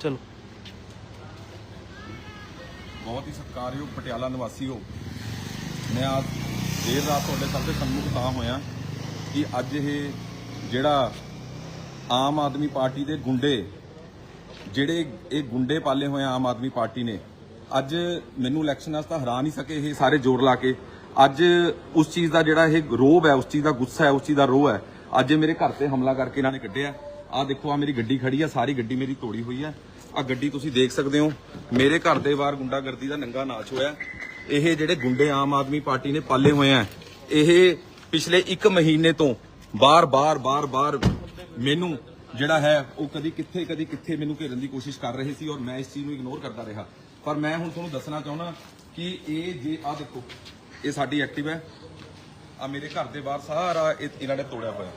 ਚਲੋ। ਬਹੁਤ ਹੀ ਸਤਿਕਾਰਯੋਗ ਪਟਿਆਲਾ ਨਿਵਾਸੀ ਹੋ ਮੈਂ ਆਜ ਦੇਰ ਰਾਤ ਤੁਹਾਡੇ ਸਭ ਦੇ ਸਨਮੁਖ ਤਾਂ ਹੋਇਆ ਕਿ ਅੱਜ ਇਹ ਜਿਹੜਾ ਆਮ ਆਦਮੀ ਪਾਰਟੀ ਦੇ ਗੁੰਡੇ, ਜਿਹੜੇ ਇਹ ਗੁੰਡੇ ਪਾਲੇ ਹੋਏ ਆਮ ਆਦਮੀ ਪਾਰਟੀ ਨੇ, ਅੱਜ ਮੈਨੂੰ ਇਲੈਕਸ਼ਨ ਵਾਸਤੇ ਹਰਾ ਨਹੀਂ ਸਕੇ ਇਹ ਸਾਰੇ ਜ਼ੋਰ ਲਾ ਕੇ। ਅੱਜ ਉਸ ਚੀਜ਼ ਦਾ ਜਿਹੜਾ ਇਹ ਰੋਬ ਹੈ, ਉਸ ਚੀਜ਼ ਦਾ ਗੁੱਸਾ ਹੈ, ਉਸ ਚੀਜ਼ ਦਾ ਰੋਹ ਹੈ, ਅੱਜ ਇਹ ਮੇਰੇ ਘਰ ਤੇ ਹਮਲਾ ਕਰਕੇ ਇਹਨਾਂ ਨੇ ਕੱਢਿਆ। ਆ ਦੇਖੋ ਆ ਮੇਰੀ ਗੱਡੀ ਖੜੀ ਆ, ਸਾਰੀ ਗੱਡੀ ਮੇਰੀ ਤੋੜੀ ਹੋਈ ਆ। ਆ ਗੱਡੀ ਤੁਸੀਂ ਦੇਖ ਸਕਦੇ ਹੋ, ਮੇਰੇ ਘਰ ਦੇ ਬਾਹਰ ਗੁੰਡਾਗਰਦੀ ਦਾ ਨੰਗਾ ਨਾਚ ਹੋਇਆ। ਇਹ ਜਿਹੜੇ ਗੁੰਡੇ ਆਮ ਆਦਮੀ ਪਾਰਟੀ ਨੇ ਪਾਲੇ ਹੋਏ ਆ, ਇਹ ਪਿਛਲੇ 1 ਮਹੀਨੇ ਤੋਂ ਬਾਰ-ਬਾਰ ਬਾਰ-ਬਾਰ ਮੈਨੂੰ ਜਿਹੜਾ ਹੈ, ਉਹ ਕਦੀ ਕਿੱਥੇ ਕਦੀ ਕਿੱਥੇ ਮੈਨੂੰ ਘੇਰਨ ਦੀ ਕੋਸ਼ਿਸ਼ ਕਰ ਰਹੇ ਸੀ ਔਰ ਮੈਂ ਇਸ ਚੀਜ਼ ਨੂੰ ਇਗਨੋਰ ਕਰਦਾ ਰਿਹਾ। ਪਰ ਮੈਂ ਹੁਣ ਤੁਹਾਨੂੰ ਦੱਸਣਾ ਚਾਹੁੰਦਾ ਕਿ ਇਹ ਜੇ ਆ ਦੇਖੋ, ਇਹ ਸਾਡੀ ਐਕਟਿਵ ਹੈ। ਆ ਮੇਰੇ ਘਰ ਦੇ ਬਾਹਰ ਸਾਰਾ ਇਹਨਾਂ ਨੇ ਤੋੜਿਆ ਹੋਇਆ।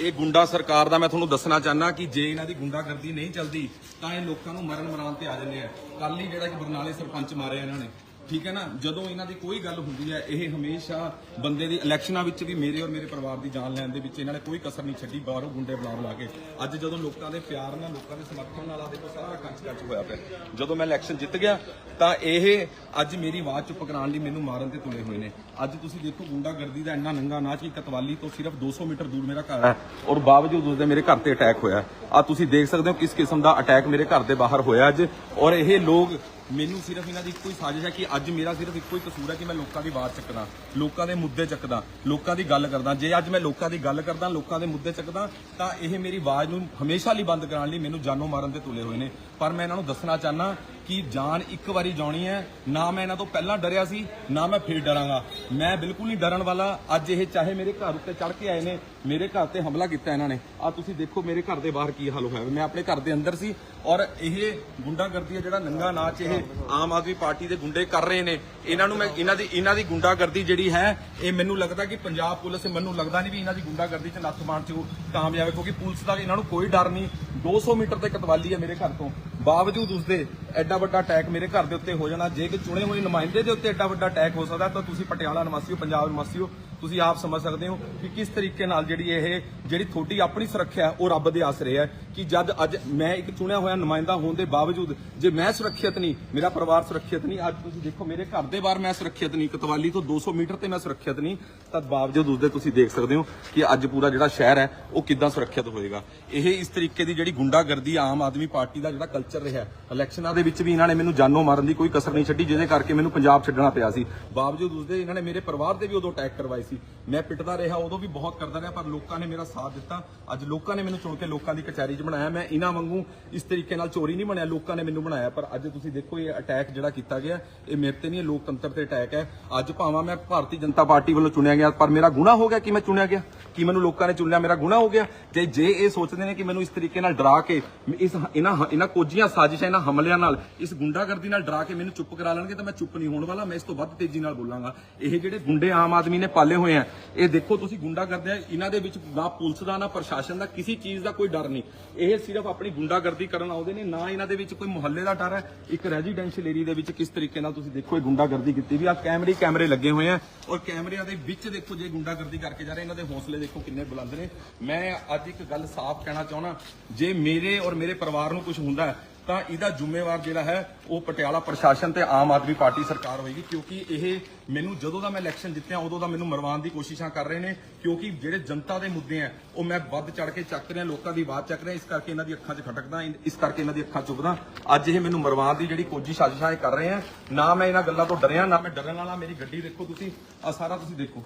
ਇਹ ਗੁੰਡਾ ਸਰਕਾਰ ਦਾ ਮੈਂ ਤੁਹਾਨੂੰ ਦੱਸਣਾ ਚਾਹਨਾ ਕਿ ਜੇ ਇਹਨਾਂ ਦੀ ਗੁੰਡਾਗਰਦੀ ਨਹੀਂ ਚੱਲਦੀ, ਤਾਂ ਇਹ ਲੋਕਾਂ ਨੂੰ ਮਰਨ ਮਰਾਉਣ ਤੇ ਆ ਜਾਂਦੇ ਆ। ਕੱਲ ਹੀ ਜਿਹੜਾ ਕਿ ਬਰਨਾਲੇ ਸਰਪੰਚ ਮਾਰਿਆ ਇਹਨਾਂ ਨੇ। ਠੀਕ ਹੈ ਨਾ? ਜਦੋਂ ਇਹਨਾਂ ਦੀ ਕੋਈ ਗੱਲ ਹੁੰਦੀ ਹੈ, ਇਹ ਹਮੇਸ਼ਾ ਬੰਦੇ ਦੀ ਇਲੈਕਸ਼ਨਾਂ ਵਿੱਚ ਵੀ ਮੇਰੇ ਔਰ ਮੇਰੇ ਪਰਿਵਾਰ ਦੀ ਜਾਨ ਲੈਣ ਦੇ ਵਿੱਚ ਇਹਨਾਂ ਨੇ ਕੋਈ ਕਸਰ ਨਹੀਂ ਛੱਡੀ, ਬਾਹਰੋਂ ਗੁੰਡੇ ਬੁਲਾ ਬੁਲਾ ਕੇ। ਅੱਜ ਜਦੋਂ ਲੋਕਾਂ ਦੇ ਪਿਆਰ ਨਾਲ, ਲੋਕਾਂ ਦੇ ਸਮਰਥਨ ਨਾਲ ਆ ਦੇਖੋ, ਸਾਰਾ ਕੱਚ ਕੱਚ ਹੋਇਆ ਪਿਆ। ਜਦੋਂ ਮੈਂ ਇਲੈਕਸ਼ਨ ਜਿੱਤ ਗਿਆ, ਤਾਂ ਇਹ ਅੱਜ ਮੇਰੀ ਆਵਾਜ਼ ਚੁੱਪ ਕਰਾਉਣ ਲਈ ਮੈਨੂੰ ਮਾਰਨ ਤੇ ਤੁਲੇ ਹੋਏ ਨੇ। ਅੱਜ ਤੁਸੀਂ ਦੇਖੋ, ਗੁੰਡਾਗਰਦੀ ਦਾ ਇੰਨਾ ਨੰਗਾ ਨਾਚ ਕਿ ਕਤਵਾਲੀ ਤੋਂ ਸਿਰਫ 200 ਮੀਟਰ ਦੂਰ ਮੇਰਾ ਘਰ ਹੈ ਔਰ ਬਾਵਜੂਦ ਉਸਦੇ ਮੇਰੇ ਘਰ ਤੇ ਅਟੈਕ ਹੋਇਆ। ਆ ਤੁਸੀਂ ਦੇਖ ਸਕਦੇ ਹੋ ਕਿਸ ਕਿਸਮ ਦਾ ਅਟੈਕ ਮੇਰੇ ਘਰ ਦੇ ਬਾਹਰ ਹੋਇਆ ਅੱਜ। ਔਰ ਇਹ ਲੋਕ ਮੈਨੂੰ ਸਿਰਫ ਇਹਨਾਂ ਦੀ ਇੱਕੋ ਹੀ ਸਾਜ਼ਿਸ਼ ਹੈ ਕਿ ਅੱਜ ਮੇਰਾ ਸਿਰਫ ਇੱਕੋ ਹੀ ਕਸੂਰ ਹੈ ਕਿ ਮੈਂ ਲੋਕਾਂ ਦੀ ਆਵਾਜ਼ ਚੱਕਦਾ, ਲੋਕਾਂ ਦੇ ਮੁੱਦੇ ਚੱਕਦਾ, ਲੋਕਾਂ ਦੀ ਗੱਲ ਕਰਦਾ। ਜੇ ਅੱਜ ਮੈਂ ਲੋਕਾਂ ਦੀ ਗੱਲ ਕਰਦਾ, ਲੋਕਾਂ ਦੇ ਮੁੱਦੇ ਚੱਕਦਾ, ਤਾਂ ਇਹ ਮੇਰੀ ਆਵਾਜ਼ ਨੂੰ ਹਮੇਸ਼ਾ ਲਈ ਬੰਦ ਕਰਾਉਣ ਲਈ ਮੈਨੂੰ ਜਾਨੋਂ ਮਾਰਨ ਤੇ ਤੁਲੇ ਹੋਏ ਨੇ। ਪਰ ਮੈਂ ਇਹਨਾਂ ਨੂੰ ਦੱਸਣਾ ਚਾਹਨਾ ਕਿ ਜਾਨ ਇੱਕ ਵਾਰੀ ਜਾਣੀ ਹੈ। ਨਾ ਮੈਂ ਇਹਨਾਂ ਤੋਂ ਪਹਿਲਾਂ ਡਰਿਆ ਸੀ, ਨਾ ਮੈਂ ਫੇਰ ਡਰਾਂਗਾ। ਮੈਂ ਬਿਲਕੁਲ ਨਹੀਂ ਡਰਨ ਵਾਲਾ। ਅੱਜ ਇਹ ਚਾਹੇ ਮੇਰੇ ਘਰ ਉੱਤੇ ਚੜ ਕੇ ਆਏ ਨੇ, ਮੇਰੇ ਘਰ ਤੇ ਹਮਲਾ ਕੀਤਾ ਇਹਨਾਂ ਨੇ। ਆ ਤੁਸੀਂ ਦੇਖੋ ਮੇਰੇ ਘਰ ਦੇ ਬਾਹਰ ਕੀ ਹਾਲ ਹੋਇਆ ਮੈਂ ਆਪਣੇ ਘਰ ਦੇ ਅੰਦਰ ਸੀ ਔਰ ਇਹ ਗੁੰਡਾਗਰਦੀ ਹੈ ਜਿਹੜਾ ਨੰਗਾ ਨਾਚ ਇਹ ਆਮ ਆਦਮੀ ਪਾਰਟੀ ਦੇ ਗੁੰਡੇ ਕਰ ਰਹੇ ਨੇ। ਇਹਨਾਂ ਨੂੰ ਮੈਂ ਇਹਨਾਂ ਦੀ ਇਹਨਾਂ ਦੀ ਗੁੰਡਾਗਰਦੀ ਜਿਹੜੀ ਹੈ, ਇਹ ਮੈਨੂੰ ਲੱਗਦਾ ਕਿ ਪੰਜਾਬ ਪੁਲਿਸ, ਮੈਨੂੰ ਲੱਗਦਾ ਨਹੀਂ ਵੀ ਇਹਨਾਂ ਦੀ ਗੁੰਡਾਗਰਦੀ ਚ ਨੱਥ ਮਾਰਨ ਚ ਕਾਮਯਾਬ ਹੈ। ਕਿਉਂਕਿ ਪੁਲਿਸ ਦਾ ਇਹਨਾਂ ਨੂੰ ਕੋਈ ਡਰ ਨਹੀਂ। 200 ਮੀਟਰ ਤੇ ਕਤਵਾਲੀ ਹੈ ਮੇਰੇ ਘਰ ਤੋਂ। ਬਾਵਜੂਦ ਉਸਦੇ ਐਡਾ ਵੱਡਾ ਅਟੈਕ ਮੇਰੇ ਘਰ ਦੇ ਉੱਤੇ ਹੋ ਜਾਣਾ। ਜੇ ਕਿ ਚੁਣੇ ਹੋਏ ਨੁਮਾਇੰਦੇ ਦੇ ਉੱਤੇ ਐਡਾ ਵੱਡਾ ਅਟੈਕ ਹੋ ਸਕਦਾ ਤਾਂ ਤੁਸੀਂ ਪਟਿਆਲਾ ਨਿਵਾਸੀ ਹੋ, ਪੰਜਾਬ ਨਿਵਾਸੀ ਹੋ। ਤੁਸੀਂ ਆਪ ਸਮਝ ਸਕਦੇ ਹੋ ਕਿ ਕਿਸ ਤਰੀਕੇ ਨਾਲ ਜਿਹੜੀ ਇਹ ਜਿਹੜੀ ਤੁਹਾਡੀ ਆਪਣੀ ਸੁਰੱਖਿਆ ਹੈ, ਉਹ ਰੱਬ ਦੇ ਆਸਰੇ ਹੈ ਕਿ ਜਦ ਅੱਜ ਮੈਂ ਇੱਕ ਚੁਣਿਆ ਹੋਇਆ ਨੁਮਾਇੰਦਾ ਹੋਣ ਦੇ ਬਾਵਜੂਦ ਜੇ ਮੈਂ ਸੁਰੱਖਿਅਤ ਨਹੀਂ ਮੇਰਾ ਪਰਿਵਾਰ ਸੁਰੱਖਿਅਤ ਨਹੀਂ ਅੱਜ ਤੁਸੀਂ ਦੇਖੋ ਮੇਰੇ ਘਰ ਦੇ ਬਾਹਰ ਮੈਂ ਸੁਰੱਖਿਅਤ ਨਹੀਂ ਕਤਵਾਲੀ ਤੋਂ 200 ਮੀਟਰ ਤੇ ਮੈਂ ਸੁਰੱਖਿਅਤ ਨਹੀਂ ਤਾਂ ਬਾਵਜੂਦ ਉਸਦੇ ਤੁਸੀਂ ਦੇਖ ਸਕਦੇ ਹੋ ਕਿ ਅੱਜ ਪੂਰਾ ਜਿਹੜਾ ਸ਼ਹਿਰ ਹੈ ਉਹ ਕਿੱਦਾਂ ਸੁਰੱਖਿਅਤ ਹੋਏਗਾ। ਇਹ ਇਸ ਤਰੀਕੇ ਦੀ ਜਿਹੜੀ ਗੁੰਡਾਗਰਦੀ ਆਮ ਆਦਮੀ ਪਾਰਟੀ ਦਾ ਜਿਹੜਾ ਕਲਚਰ ਰਿਹਾ ਇਲੈਕਸ਼ਨਾਂ ਦੇ ਵਿੱਚ ਵੀ ਇਹਨਾਂ ਨੇ ਮੈਨੂੰ ਜਾਨੋਂ ਮਾਰਨ ਦੀ ਕੋਈ ਕਸਰ ਨਹੀਂ ਛੱਡੀ ਜਿਹਦੇ ਕਰਕੇ ਮੈਨੂੰ ਪੰਜਾਬ ਛੱਡਣਾ ਪਿਆ ਸੀ। ਬਾਵਜੂਦ ਉਸਦੇ ਇਹਨਾਂ ਨੇ ਮੇਰੇ ਪਰਿਵਾਰ ਤੇ ਵੀ ਉਦੋਂ ਅਟੈਕ ਕਰਵਾਏ ਸੀ। ਮੈਂ ਪਿੱਟਦਾ ਰਿਹਾ, ਉਦੋਂ ਵੀ ਬਹੁਤ ਕਰਦਾ ਰਿਹਾ, ਪਰ ਲੋਕਾਂ ਨੇ ਮੇਰਾ ਸਾਥ ਦਿੱਤਾ। ਅੱਜ ਲੋਕਾਂ ਨੇ ਮੈਨੂੰ ਚੁਣ ਕੇ ਲੋਕਾਂ ਦੀ ਕਚਹਿਰੀ 'ਚ ਬਣਾਇਆ। ਮੈਂ ਇਹਨਾਂ ਵਾਂਗੂ ਇਸ ਤਰੀਕੇ ਨਾਲ ਚੋਰੀ ਨਹੀਂ ਬਣਿਆ, ਲੋਕਾਂ ਨੇ ਮੈਨੂੰ ਬਣਾਇਆ। ਪਰ ਅੱਜ ਤੁਸੀਂ ਦੇਖੋ, ਇਹ ਅਟੈਕ ਜਿਹੜਾ ਕੀਤਾ ਗਿਆ, ਇਹ ਮੇਰੇ ਤੇ ਨਹੀਂ, ਇਹ ਲੋਕਤੰਤਰ ਤੇ ਅਟੈਕ ਹੈ। ਅੱਜ ਭਾਵੇਂ ਮੈਂ ਭਾਰਤੀ ਜਨਤਾ ਪਾਰਟੀ ਵੱਲੋਂ ਚੁਣਿਆ ਗਿਆ, ਪਰ ਮੇਰਾ ਗੁਨਾਹ ਹੋ ਗਿਆ, ਕਿ ਮੈਂ ਚੁਣਿਆ ਗਿਆ? ਕਿ ਮੈਨੂੰ ਲੋਕਾਂ ਨੇ ਚੁਣਿਆ? ਮੇਰਾ ਗੁਨਾਹ ਹੋ ਗਿਆ। ਤੇ ਜੇ ਇਹ ਸੋਚਦੇ ਨੇ ਕਿ ਮੈਨੂੰ ਇਸ ਤਰੀਕੇ ਨਾਲ ਡਰਾ ਕੇ, ਇਸ ਇਹਨਾਂ ਇਹਨਾਂ ਕੋਝੀਆਂ ਸਾਜ਼ਿਸ਼ਾਂ, ਇਹਨਾਂ ਹਮਲਿਆਂ ਨਾਲ, ਇਸ ਗੁੰਡਾਗਰਦੀ ਨਾਲ ਡਰਾ ਕੇ ਮੈਨੂੰ ਚੁੱਪ ਕਰਾ ਲੈਣਗੇ, ਤਾਂ ਮੈਂ ਚੁੱਪ ਨਹੀਂ ਹੋਣ ਵਾਲਾ। ਮੈਂ ਇਸ ਤੋਂ ਵੱਧ ਤੇਜ਼ੀ ਨਾਲ ਬੋਲਾਂਗਾ। ਇਹ ਜਿਹੜੇ ਗੁੰਡੇ ਆਮ ਆਦਮੀ ਨੇ ਪਾਲੇ ਹੋਏ ਆ। ਇਹ ਦੇਖੋ, ਤੁਸੀਂ ਗੁੰਡਾ ਕਰਦੇ ਆ। ਇਹਨਾਂ ਦੇ ਵਿੱਚ ਨਾ ਪੁਲਿਸ ਦਾ, ਨਾ ਪ੍ਰਸ਼ਾਸਨ ਦਾ ਕਿਸੇ ਚੀਜ਼ ਦਾ ਕੋਈ ਡਰ ਨਹੀਂ। ਇਹ ਸਿਰਫ ਆਪਣੀ ਗੁੰਡਾਗਰਦੀ ਕਰਨ ਆਉਂਦੇ ਨੇ, ਨਾ ਇਹਨਾਂ ਦੇ ਵਿੱਚ ਕੋਈ ਮੁਹੱਲੇ ਦਾ ਡਰ ਹੈ। ਇੱਕ ਰੈਜ਼ੀਡੈਂਸ਼ੀਅਲ ਏਰੀਆ ਦੇ ਵਿੱਚ ਕਿਸ ਤਰੀਕੇ ਨਾਲ ਤੁਸੀਂ ਦੇਖੋ, ਇਹ ਗੁੰਡਾਗਰਦੀ ਕੀਤੀ ਵੀ ਆ। ਕੈਮਰੇ ਕੈਮਰੇ ਲੱਗੇ ਹੋਏ ਆ। ਔਰ ਕੈਮਰਿਆਂ ਦੇ ਵਿੱਚ ਦੇਖੋ, ਜੇ ਗੁੰਡਾਗਰਦੀ ਕਰਕੇ ਜਾ ਰਹੇ, ਇਹਨਾਂ ਦੇ ਹੌਸਲੇ ਦੇਖੋ ਕਿੰਨੇ ਬੁਲੰਦ ਨੇ। ਮੈਂ ਅੱਜ ਇੱਕ ਗੱਲ ਸਾਫ਼ ਕਹਿਣਾ ਚਾਹੁੰਦਾ। ਜੇ ਮੇਰੇ ਔਰ ਮੇਰੇ ਪਰਿਵਾਰ ਨੂੰ ਕੁਝ ਹੁੰਦਾ ਤਾਂ ਇਹਦਾ ਜ਼ਿੰਮੇਵਾਰ ਜਿਹੜਾ ਹੈ, ਉਹ ਪਟਿਆਲਾ ਪ੍ਰਸ਼ਾਸਨ ਤੇ ਆਮ ਆਦਮੀ ਪਾਰਟੀ ਸਰਕਾਰ ਹੋਏਗੀ, ਕਿਉਂਕਿ ਇਹ ਮੈਨੂੰ ਜਦੋਂ ਦਾ ਮੈਂ ਇਲੈਕਸ਼ਨ ਜਿੱਤਿਆ, ਉਦੋਂ ਦਾ ਮੈਨੂੰ ਮਰਵਾਉਣ ਦੀ ਕੋਸ਼ਿਸ਼ਾਂ ਕਰ ਰਹੇ ਨੇ, ਕਿਉਂਕਿ ਜਿਹੜੇ ਜਨਤਾ ਦੇ ਮੁੱਦੇ ਆ, ਉਹ ਮੈਂ ਵੱਧ ਚੜ ਕੇ ਚੱਕ ਰਿਹਾ, ਲੋਕਾਂ ਦੀ ਆਵਾਜ਼ ਚੱਕ ਰਿਹਾ, ਇਸ ਕਰਕੇ ਇਹਨਾਂ ਦੀ ਅੱਖਾਂ 'ਚ ਖਟਕਦਾ ਇਸ ਕਰਕੇ ਇਹਨਾਂ ਦੀ ਅੱਖਾਂ ਚੁੱਭਦਾ। ਅੱਜ ਇਹ ਮੈਨੂੰ ਮਰਵਾਉਣ ਦੀ ਜਿਹੜੀ ਕੋਸ਼ਿਸ਼ ਸਾਜ਼ਿਸ਼ਾਂ ਇਹ ਕਰ ਰਹੇ ਆ, ਨਾ ਮੈਂ ਇਹਨਾਂ ਗੱਲਾਂ ਤੋਂ ਡਰਿਆ, ਨਾ ਮੈਂ ਡਰਨ ਵਾਲਾ, ਮੇਰੀ ਗੱਡੀ ਦੇਖੋ ਤੁਸੀਂ ਆ ਸਾਰਾ ਤੁਸੀਂ ਦੇਖੋ।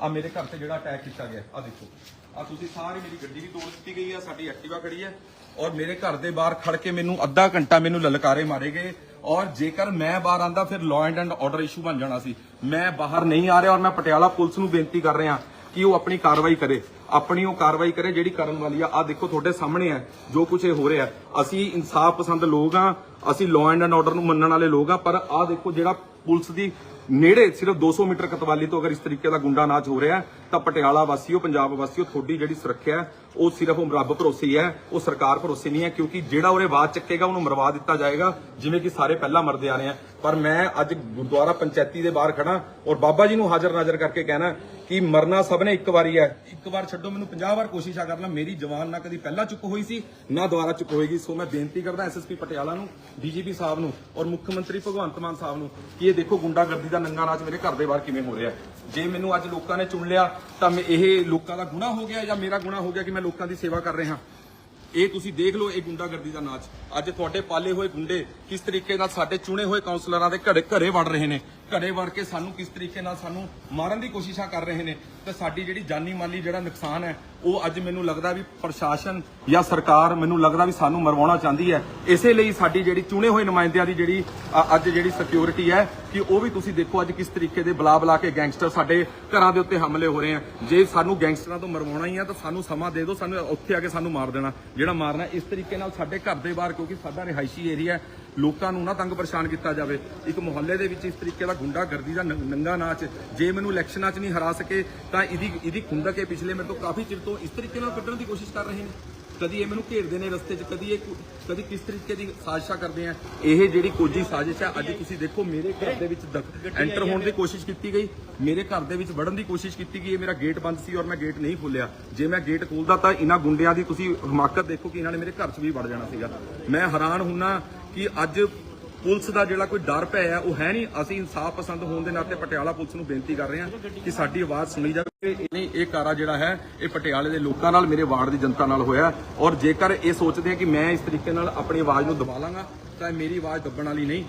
ਆ ਮੇਰੇ ਘਰ ਤੇ ਜਿਹੜਾ ਅਟੈਕ ਕੀਤਾ ਗਿਆ ਆ ਦੇਖੋ। ਆ ਤੁਸੀਂ ਸਾਰੀ ਮੇਰੀ ਗੱਡੀ ਵੀ ਤੋੜ ਦਿੱਤੀ ਗਈ ਆ, ਸਾਡੀ ਐਕਟਿਵਾ ਖੜੀ ਹੈ ਔਰ ਮੇਰੇ ਘਰ ਦੇ ਬਾਹਰ ਖੜ ਕੇ ਮੈਨੂੰ ਅੱਧਾ ਘੰਟਾ ਮੈਨੂੰ ਲਲਕਾਰੇ ਮਾਰੇ ਗਏ। ਔਰ ਜੇਕਰ ਮੈਂ ਬਾਹਰ ਆਂਦਾ, ਫਿਰ law and and order issue ਬਣ ਜਾਣਾ ਸੀ। ਮੈਂ ਬਾਹਰ ਨਹੀਂ ਆ ਰਿਹਾ ਔਰ ਮੈਂ ਪਟਿਆਲਾ ਪੁਲਿਸ ਨੂੰ ਬੇਨਤੀ ਕਰ ਰਿਹਾ ਕਿ ਉਹ ਆਪਣੀ ਕਾਰਵਾਈ ਕਰੇ। ਆਪਣੀ ਉਹ ਕਾਰਵਾਈ ਕਰੇ ਜਿਹੜੀ ਕਰਨ ਵਾਲੀ ਆ। ਆ ਦੇਖੋ, ਤੁਹਾਡੇ ਸਾਹਮਣੇ ਹੈ ਜੋ ਕੁਝ ਇਹ ਹੋ ਰਿਹਾ। ਅਸੀਂ ਇਨਸਾਫ ਪਸੰਦ ਲੋਕ ਆ, ਅਸੀਂ ਲਾਅ ਐਂਡ ਆਰਡਰ ਨੂੰ ਮੰਨਣ ਵਾਲੇ ਲੋਕ ਆ, ਪਰ ਆ ਦੇਖੋ ਜਿਹੜਾ ਪੁਲਿਸ ਦੀ ਨੇੜੇ ਸਿਰਫ 200 ਮੀਟਰ ਕਤਵਾਲੀ ਤੋਂ ਅਗਰ ਇਸ ਤਰੀਕੇ ਦਾ ਗੁੰਡਾ ਨਾਚ ਹੋ ਰਿਹਾ ਤਾਂ ਪਟਿਆਲਾ ਵਾਸੀਓ, ਪੰਜਾਬ ਵਾਸੀਓ, ਤੁਹਾਡੀ ਜਿਹੜੀ ਸੁਰੱਖਿਆ ਉਹ ਸਿਰਫ ਉਹ ਰੱਬ ਭਰੋਸੇ ਹੈ ਉਹ ਸਰਕਾਰ ਭਰੋਸੇ ਨਹੀਂ ਹੈ, ਕਿਉਂਕਿ ਜਿਹੜਾ ਉਹਦੇ ਬਾਅਦ ਚੱਕੇਗਾ, ਉਹਨੂੰ ਮਰਵਾ ਦਿੱਤਾ ਜਾਏਗਾ, ਜਿਵੇਂ ਕਿ ਸਾਰੇ ਪਹਿਲਾਂ ਮਰਦੇ ਆ ਰਹੇ ਆ। ਪਰ ਮੈਂ ਅੱਜ ਗੁਰਦੁਆਰਾ ਪੰਚਾਇਤੀ ਦੇ ਬਾਹਰ ਖੜਾ ਔਰ ਬਾਬਾ ਜੀ ਨੂੰ ਹਾਜ਼ਰ ਨਾਜ਼ਰ ਕਰਕੇ ਕਹਿਣਾ ਕਿ ਮਰਨਾ ਸਭ ਨੇ ਇੱਕ ਵਾਰੀ ਹੈ। ਇੱਕ ਵਾਰ ਛੱਡੋ, ਮੈਨੂੰ 50 ਵਾਰ ਕੋਸ਼ਿਸ਼ਾਂ ਕਰਨਾ, ਮੇਰੀ ਜਵਾਨ ਨਾ ਕਦੀ ਪਹਿਲਾਂ ਚੁੱਕ ਹੋਈ ਸੀ, ਨਾ ਦੁਬਾਰਾ ਚੁੱਕ ਹੋਏਗੀ। ਸੋ ਮੈਂ ਬੇਨਤੀ ਕਰਦਾ ਐਸਐਸਪੀ ਪਟਿਆਲਾ ਨੂੰ, ਡੀਜੀਪੀ ਸਾਹਿਬ ਨੂੰ ਔਰ ਮੁੱਖ ਮੰਤਰੀ ਭਗਵੰਤ ਮਾਨ ਸਾਹਿਬ ਨੂੰ ਕਿ ਇਹ ਦੇਖੋ ਗੁੰਡਾਗਰਦੀ ਦਾ ਨੰਗਾ ਨਾਚ ਮੇਰੇ ਘਰ ਦੇ ਬਾਹਰ ਕਿਵੇਂ ਹੋ ਰਿਹਾ ਜੇ ਮੈਨੂੰ ਅੱਜ ਲੋਕਾਂ ਨੇ ਚੁਣ ਲਿਆ, ਤਾਂ ਮੈਂ ਇਹ ਲੋਕਾਂ ਦਾ ਗੁਨਾਹ ਹੋ ਗਿਆ ਜਾਂ ਮੇਰਾ ਗੁਨਾਹ ਹੋ ਗਿਆ ਕਿ ਮੈਂ ਲੋਕਾਂ ਦੀ ਸੇਵਾ ਕਰ ਰਿਹਾ ਇਹ ਤੁਸੀਂ ਦੇਖ ਲਓ ਇਹ ਗੁੰਡਾਗਰਦੀ ਦਾ ਨਾਚ। ਅੱਜ ਤੁਹਾਡੇ ਪਾਲੇ ਹੋਏ ਗੁੰਡੇ ਕਿਸ ਤਰੀਕੇ ਨਾਲ ਸਾਡੇ ਚੁਣੇ ਹੋਏ ਕਾਉਂਸਲਰਾਂ ਦੇ ਘਰੇ ਘਰੇ ਵੜ ਰਹੇ ਨੇ। ਘੜੇ ਵੜ ਕੇ ਸਾਨੂੰ ਕਿਸ ਤਰੀਕੇ ਨਾਲ ਸਾਨੂੰ ਮਾਰਨ ਦੀ ਕੋਸ਼ਿਸ਼ਾਂ ਕਰ ਰਹੇ ਨੇ, ਤੇ ਸਾਡੀ ਜਿਹੜੀ ਜਾਨੀ ਮਾਲੀ ਜਿਹੜਾ ਨੁਕਸਾਨ ਹੈ, ਉਹ ਅੱਜ ਮੈਨੂੰ ਲੱਗਦਾ ਵੀ ਪ੍ਰਸ਼ਾਸਨ ਜਾਂ ਸਰਕਾਰ ਮੈਨੂੰ ਲੱਗਦਾ ਵੀ ਸਾਨੂੰ ਮਰਵਾਉਣਾ ਚਾਹੁੰਦੀ ਹੈ। ਇਸੇ ਲਈ ਸਾਡੀ ਜਿਹੜੀ ਚੁਣੇ ਹੋਏ ਨੁਮਾਇੰਦਿਆਂ ਦੀ ਜਿਹੜੀ ਅੱਜ ਜਿਹੜੀ ਸਿਕਿਉਰਿਟੀ ਹੈ ਕਿ ਉਹ ਵੀ ਤੁਸੀਂ ਦੇਖੋ ਅੱਜ ਕਿਸ ਤਰੀਕੇ ਦੇ ਬੁਲਾ ਬੁਲਾ ਕੇ ਗੈਂਗਸਟਰ ਸਾਡੇ ਘਰਾਂ ਦੇ ਉੱਤੇ ਹਮਲੇ ਹੋ ਰਹੇ ਆ। ਜੇ ਸਾਨੂੰ ਗੈਂਗਸਟਰਾਂ ਤੋਂ ਮਰਵਾਉਣਾ ਹੀ ਆ, ਤਾਂ ਸਾਨੂੰ ਸਮਾਂ ਦੇ ਦਿਓ, ਸਾਨੂੰ ਉੱਥੇ ਆ ਕੇ ਸਾਨੂੰ ਮਾਰ ਦੇਣਾ। ਜਿਹੜਾ ਮਾਰਨਾ ਇਸ ਤਰੀਕੇ ਨਾਲ ਸਾਡੇ ਘਰ ਦੇ ਬਾਹਰ, ਕਿਉਂਕਿ ਸਾਡਾ ਰਿਹਾਇਸ਼ੀ ਏਰੀਆ ਲੋਕਾਂ ਨੂੰ ਨਾ ਤੰਗ ਪਰੇਸ਼ਾਨ ਕੀਤਾ ਜਾਵੇ। ਇੱਕ ਮੁਹੱਲੇ ਦੇ ਵਿੱਚ ਇਸ ਤਰੀਕੇ ਦਾ ਗੁੰਡਾਗਰਦੀ ਦਾ ਨੰ- ਨੰਗਾ ਨਾਚ। ਜੇ ਮੈਨੂੰ ਇਲੈਕਸ਼ਨਾਂ 'ਚ ਨਹੀਂ ਹਰਾ ਸਕੇ, ਤਾਂ ਇਹਦੀ ਇਹਦੀ ਖੁੰਦਕ ਇਹ ਪਿਛਲੇ, ਮੇਰੇ ਤੋਂ ਕਾਫੀ ਚਿਰ ਤੋਂ ਇਸ ਤਰੀਕੇ ਨਾਲ ਕੱਢਣ ਦੀ ਕੋਸ਼ਿਸ਼ ਕਰ ਰਹੇ ਨੇ। ਕਦੀ ਇਹ ਮੈਨੂੰ ਘੇਰਦੇ ਨੇ ਰਸਤੇ 'ਚ, ਕਦੀ ਇਹ ਕੁ- ਕਦੀ ਕਿਸ ਤਰੀਕੇ ਦੀ ਸਾਜ਼ਿਸ਼ਾਂ ਕਰਦੇ ਆ। ਇਹ ਜਿਹੜੀ ਕੋਜੀ ਸਾਜ਼ਿਸ਼ ਹੈ ਅੱਜ ਤੁਸੀਂ ਦੇਖੋ ਮੇਰੇ ਘਰ ਦੇ ਵਿੱਚ ਐਂਟਰ ਹੋਣ ਦੀ ਕੋਸ਼ਿਸ਼ ਕੀਤੀ ਗਈ। ਮੇਰੇ ਘਰ ਦੇ ਵਿੱਚ ਵੜਨ ਦੀ ਕੋਸ਼ਿਸ਼ ਕੀਤੀ ਗਈ, ਇਹ ਮੇਰਾ ਗੇਟ ਬੰਦ ਸੀ ਔਰ ਮੈਂ ਗੇਟ ਨਹੀਂ ਖੋਲਿਆ ਜੇ ਮੈਂ ਗੇਟ ਖੋਲਦਾ ਤਾਂ ਇਹਨਾਂ ਗੁੰਡਿਆਂ ਦੀ ਤੁਸੀਂ ਹਮਾਕਤ ਦੇਖੋ ਕਿ ਇਹਨਾਂ ਨੇ ਮੇਰੇ ਘਰ 'ਚ ਵੀ ਵੜ ਜਾਣਾ ਸੀਗਾ। ਮੈਂ ਹੈਰਾਨ ਹੁੰਨਾ ਕਿ ਅੱਜ ਪੁਲਿਸ ਦਾ ਜਿਹੜਾ ਕੋਈ ਡਰ ਭੈ ਹੈ ਉਹ ਹੈ ਨਹੀਂ। ਅਸੀਂ ਇਨਸਾਫ ਪਸੰਦ ਹੋਣ ਦੇ ਨਾਤੇ ਪਟਿਆਲਾ ਪੁਲਿਸ ਨੂੰ ਬੇਨਤੀ ਕਰ ਰਹੇ ਹਾਂ ਕਿ ਸਾਡੀ ਆਵਾਜ਼ ਸੁਣੀ ਜਾਵੇ। ਇਹ ਨਹੀਂ, ਇਹ ਕਾਰਾ ਜਿਹੜਾ ਹੈ, ਇਹ ਪਟਿਆਲੇ ਦੇ ਲੋਕਾਂ ਨਾਲ, ਮੇਰੇ ਵਾਰਡ ਦੀ ਜਨਤਾ ਨਾਲ ਹੋਇਆ ਔਰ ਜੇਕਰ ਇਹ ਸੋਚਦੇ ਆ ਕਿ ਮੈਂ ਇਸ ਤਰੀਕੇ ਨਾਲ ਆਪਣੀ ਆਵਾਜ਼ ਨੂੰ ਦਬਾ ਲਾਂਗਾ ਤਾਂ ਇਹ ਮੇਰੀ ਆਵਾਜ਼ ਦੱਬਣ ਵਾਲੀ ਨਹੀਂ